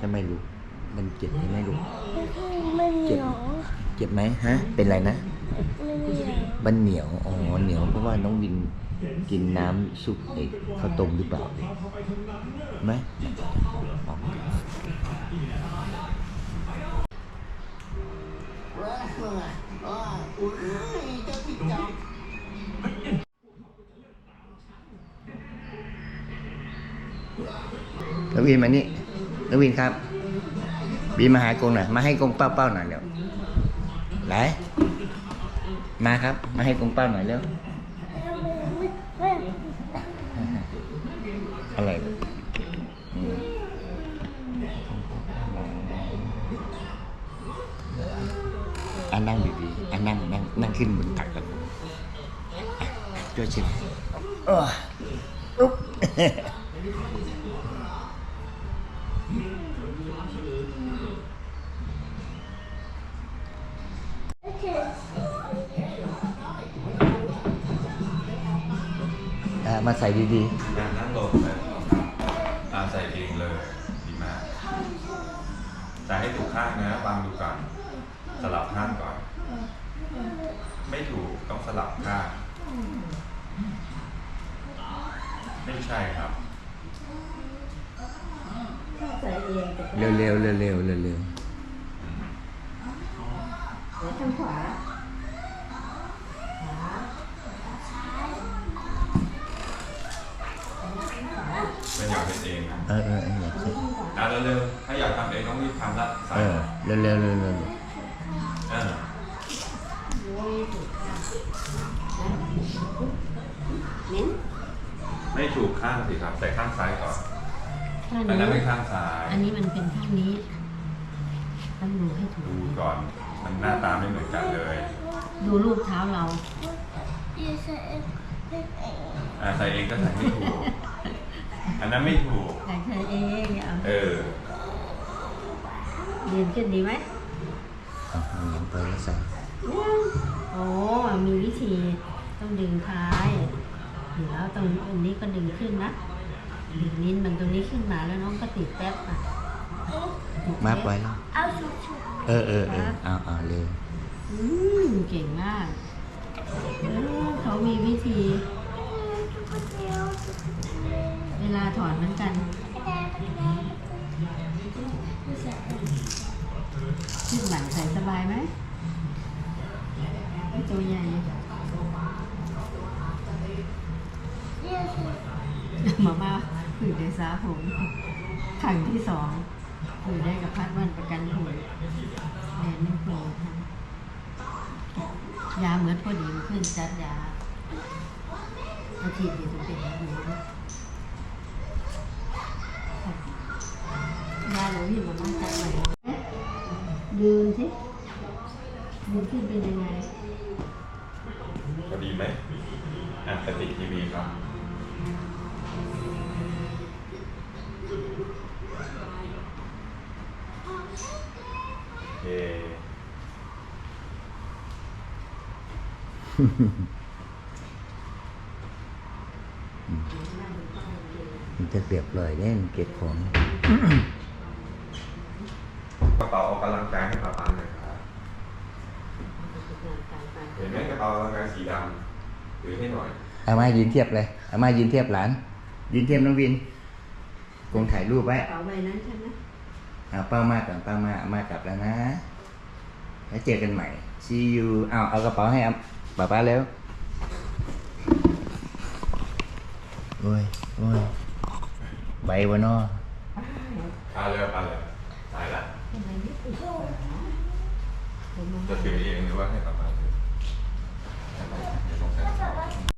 ทำไมลูกมันเจ็บใช่ไหมลูกไม่เหนียวเจ็บไหมฮะ เป็นไรนะ ไม่เหนียวมันเหนียว อ๋อ เหนียวเพราะว่าน้องวินกินน้ำซุปเอกข้าวต้มหรือเปล่าไหมอ๋อน้องวินมานี่ นวินครับ บีมาหากงหน่อย มาให้กงเป้าเป้าหน่อยเร็วไหนมาครับ มาให้กงเป้าหน่อยเร็วอะไรอืมอะนั่งดีๆอะนั่งนั่งนั่งขึ้นบนตักกันอะช่วยชิมอออุ๊บ มาใส่ดีงานนั่งลงเลยอาใส่เองเลย ดีมากใส่ให้ถูกข้างนะวางดูก่อน สลับข้างก่อน ไม่ถูกต้องสลับข้าง ไม่ใช่ครับ ใส่เองแต่ๆ เร็วๆเร็วๆเร็วๆเร็วๆเร็วเดี๋ยวทางขวาขวา เป็นอยากเป็นเองนะๆเออเออเอออยากใส่อะเร็วๆถ้าอยากทำเองต้องรีบทำละใส่เออเร็วๆเร็วๆเร็วๆเร็วเออเน้นไม่ถูกข้างสิครับใส่ข้างซ้ายก่อนข้างอันนั้นเป็นนี้ข้างซ้าย อันนี้มันเป็นข้างนี้ต้องดูให้ถูก ดูก่อน มันหน้าตาไม่เหมือนกันเลย ดูรูปเท้าเรายืดเส้นเป็นเองอะใส่เองก็ใส่ไม่ถูก อันนั้นไม่ถูกใส่ใส่เองเอาเออ ยืนขึ้นดีไหมๆเอาเอาหลังไปแล้วใส่โอ้มีวิธีต้องดึงท้ายเดี๋ยวตรงอันนี้ก็ดึงขึ้นนะดึงนิ้นมันตรงนี้ขึ้นมาแล้วน้องก็ติดแป๊บอะติดแป๊บมาร์กไว้แล้ว เอาชุบชุบเออเออเออเอาเอาเร็วอืมเก่งมากเออเขามีวิธีเว ลาถอนเหมือนกันขึ้นหลังใส่สบายไหมตัวใหญ่ยืดเส้นมาม่าผืนในซาผมขังที่สองผืนได้กับพัดวันประกันผลแดนนี่โผล่ยาเหมือนพอดีมันขึ้นจัดยาอาทิตย์เดียวจะเป็นหนู ยาหนูที่มาม่าจัดใหม่ยืนสิยืนขึ้นเป็นยังไงพอดีไหมอะปฏิทีวีครับโอเคมันจะเรียบร้อยเนี่ยเก็บของกระ เป๋าออกกำลังกายให้ป๊าป๊าหน่อยครับเห็นไหมกระเป๋าออกกำลังกายสีดำถือให้หน่อยเอามายืนเทียบเลยเอามายืนเทียบหลาน ยืนเทียบน้องวินกงถ่ายรูปไว้กระเป๋าใบนั้นใช่ไหมเอาเป้ามาก่อนเป้ามาเอามากลับแล้วนะ แล้วเจอกันใหม่ see you เอาเอากระเป๋าให้อะป้าป้าเร็วโอ้ยโอ้ยใบวะเนาะ พาเลยพาเลย จะถือเองหรือว่าให้ป๊าป๊าถือ